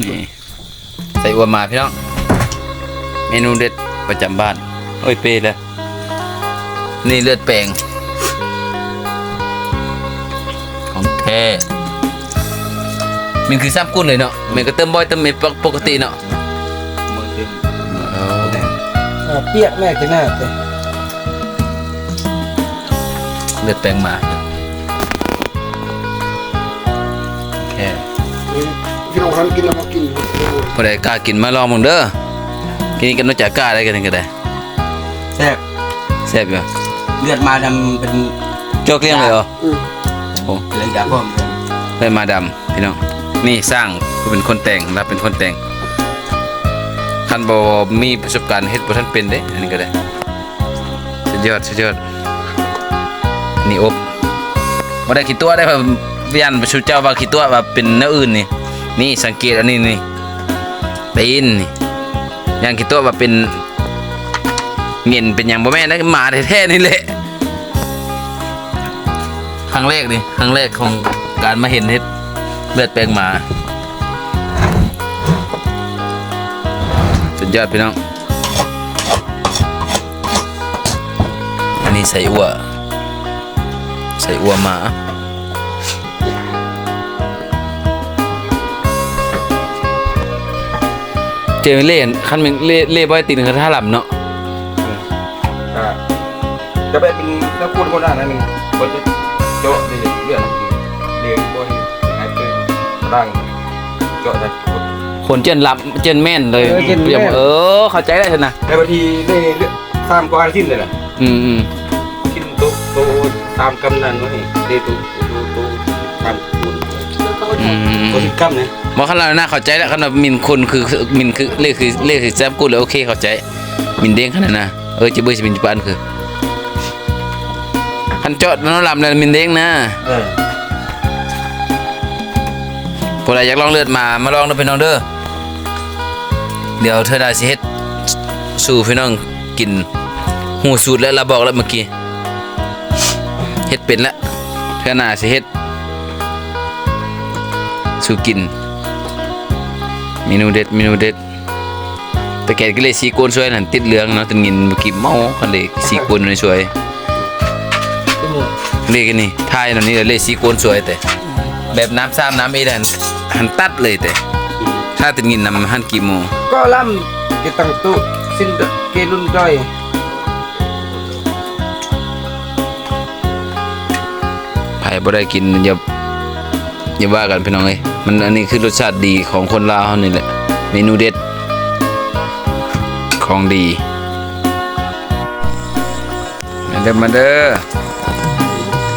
นี่ใส่อัวมาพี่น้อง เมนูเด็ดประจำบ้าน โอ้ยเปเลยนี่เลือดแปลงของแท้มันคือซ้ำกุ้นเลยเนาะมันก็เติมบ่อยเติมเม็ดปกติเนาะมือเต็มเอาอ่าเปียกแม่กินหน้าแต่เลือดแปลงมา น้องคันกินแล้วมากินพอได้กล้ากินมาลองมึงเด้อกินกันนอกจากกล้าได้กันก็ได้แซ่บแซ่บอยู่เลือดมาดำเป็นโจกเลี้ยงเลยเหรออืมโอ้เลยยาพ่อมเลยมาดำพี่น้องนี่สร้างคือเป็นคนแต่งรับเป็นคนแต่งคันบอมีประสบการณ์เฮ็ดบ่ทันเป็นเด้อันนี้ก็ได้สุดยอดสุดยอดอันนี่อบบ่ได้คิดตัวได้ว่าวิญญาณประชุเจ้าว่าคิดตัวว่าเป็นแนวอื่นนี่ นี่สังเกตอันนี้นี่ตีนนี่ย่างคิดตัวว่าเป็นเงินเป็นหยังบ่แม่นนะหมาแท้ๆนี่แหละครั้งแรกนี่ครั้งแรกของการมาเห็นเฮ็ดเลือดแปลงหมาสุดยอดพี่น้องอันนี้ใส่อัวใส่อัวหมา เจอเล่นคันเป็นเล่เล่บ่อยตีนคือท่าหลับเนาะจะไปเป็นนักพูดคนอ่านนั่นนึงคนจะเจาะเลยเลือดเลี้ยงบนหายเป็นร่างเจาะแต่คนเจนรับเจนแม่นเลยอย่าบอกเออเข้าใจได้เถอะนะในบางทีได้เลือดตามกวางสิ้นเลยนะอืมอืมสิ้นโตโตตามกำนันไว้ได้โตโตโตตามคุณอืมโตที่กำเนี่ย มองขนาดน่าเข้าใจแล้วขนาดมินคนคือมินคือเลขคือเลขคือแซมกูเลยโอเคเข้าใจมินเด้งขนาดน่ะเออจะเบื่อจะมินจะปานคือคันจอดน้องลำเนี่ยมินเด้งนะเออพวกเราอยากลองเลือดมามาลองดูพี่น้องเด้อเดี๋ยวเธอได้สิเฮ็ดสู่พี่น้องกินหูสูตรแล้วเราบอกแล้วเมื่อกี้เฮ็ดเป็นแล้วเธอหน้าสิเฮ็ดสู่กิน เมนูเด็ดเมนูเด็ดแต่แกก็เลยสีโกนสวยนั่นติดเหลืองเนาะตึงงินเมื่อกี้เมากันเลยสีโกนเลยสวยเลยกันนี่ทายนั่นนี่เลยสีโกนสวยแต่แบบน้ำซ้ำน้ำเอดันหันตัดเลยแต่ ถ้าตึงงินนำหันกี่โมงก็ล่ำเกตังตุสิ้นเกลุนด้อยไผบ่ได้กินอย่าอย่าว่ากันพี่น้องเอ้ย มันอันนี้คือรสชาติดีของคนลาวเขานี่แหละเมนูเด็ด ของดีมาเด้อมาเด้อ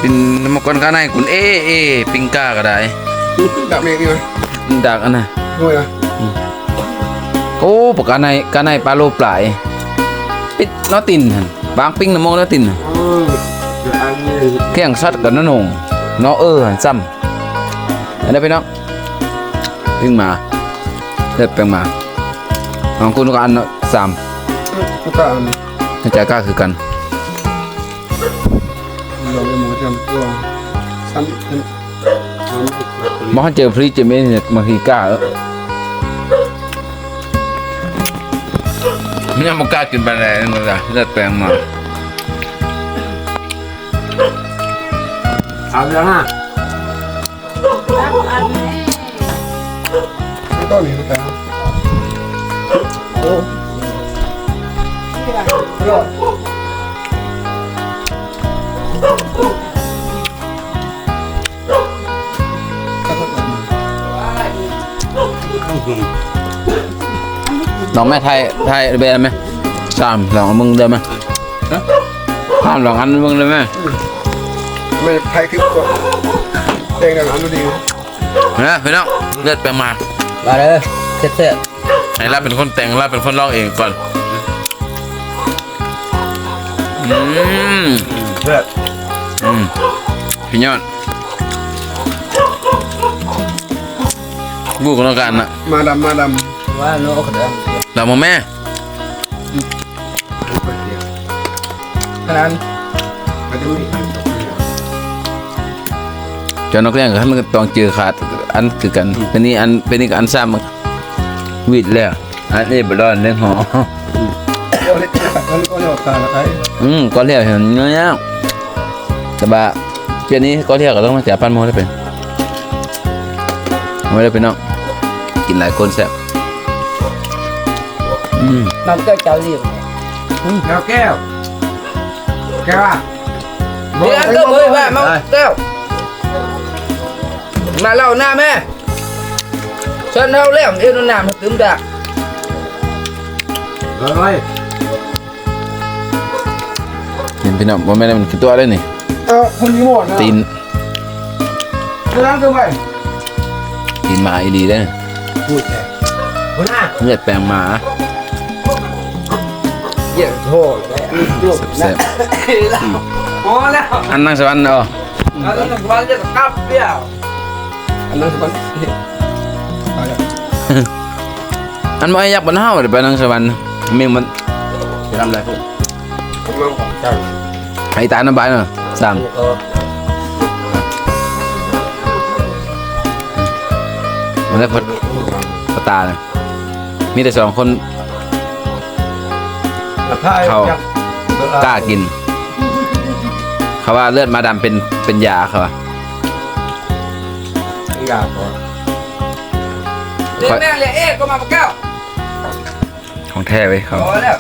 ปินน้ำมันก้อนข้างในคุณเอเอปิงก้าก็ได้ดับเมงีไหมดักอันน่ะด้วยนะโอ้ปกกาในกาในปลาโลปลายปิดเนาะตินหั่นบางปิ้งน้ำมองเนาะตินหั่นอืมเดี๋ยวอันนี้เคียงซัดกับน้าหนงเนาะเออหั่นซ้ำอันนี้พี่น้อง ปิ้งมาเลือดแปลงมาของคุณก็อันเนาะสามก็ตามน่าจะกล้าคือกันเราไปหมูจำตัวซ้ำซ้ำมอเจอพรีเจเมนเนี่ยบางทีกล้าเออไม่ยังบ่กล้ากินไปไหนนั่นแหละเลือดแปลงมาเอาเรื่องอะ ไม่ต้องหนีแต่โอ้ยอดลองแม่ไทยไทยเบนไหมสามลองมึงได้ไหมสามลองอันมึงได้ไหมไม่ไทยคลิปก่อนเด้งดังอันดูดี นะพี่น้องเลือดแปลงมามาเลยเซ็ตเซ็ตให้รับเป็นคนแต่งรับเป็นคนร้องเองก่อนอืมเพื่ออืมพี่ยอดกูกับน้องกันนะมาดำมาดว่าโน้ตเดิมเรามาแม่ำขนาดมาดูนี่ จอนนักเรียนก็ให้มันต้องเจอขาดอันคือกันเป็นนี่อันเป็นนี่กับอันซ้ำวิดแล้วอันนี้บร้อนเรื่องหอก็เล็กมันก็เรียกว่าการอะไรอืมก็เรียกเห็นเงี้ยแต่ว่าเดี๋ยวนี้ก็เรียกก็ต้องมาเสียปันโมได้เป็นไม่ได้เป็นเนาะกินหลายคนแซ่บอืมน้ำแก้วเจ้าเรียบแก้วแก้วแก้วอะเดี๋ยวก็เฮ้ยว่ามาแก้ว มาเล่าหน้าแม่ฉันเล่าแล้วเดี๋ยวน้ำตึมด่าอะไรเห็นพี่น้องว่าไม่ได้มันคือตัวได้นี่เออคนนี้หมดนะตีนจะนั่งทำไมตีนหมาอีดีได้อพูดแต่หัวหน้าเลือดแปลงหมาเยี่ยมโทษเลยแซ่บพอแล้วๆอันนั่งสวรรค์เนาะแล้วต้องวันจะกลับเปรี้ยว อันนั้นสมันอะไรอันไม่ยักษ์บนเฮาเดี๋ยวไปนั่งสวรรค์เมงมันจะทำอะไรพวกผมเมืองของเจ้าไอ้ตาน้ำบายเนาะสามเออมันได้พอพอตาเนะมีแต่สองคนราคาเขากล้ากิน เขาว่าเลือดมาดำเป็นเป็นยาเขาว่าอ ยากก่อนเดี๋ยวแม่เรียกเอ๊ะก็มาแก้วของแท้ไว้ยเขาพอแล้ว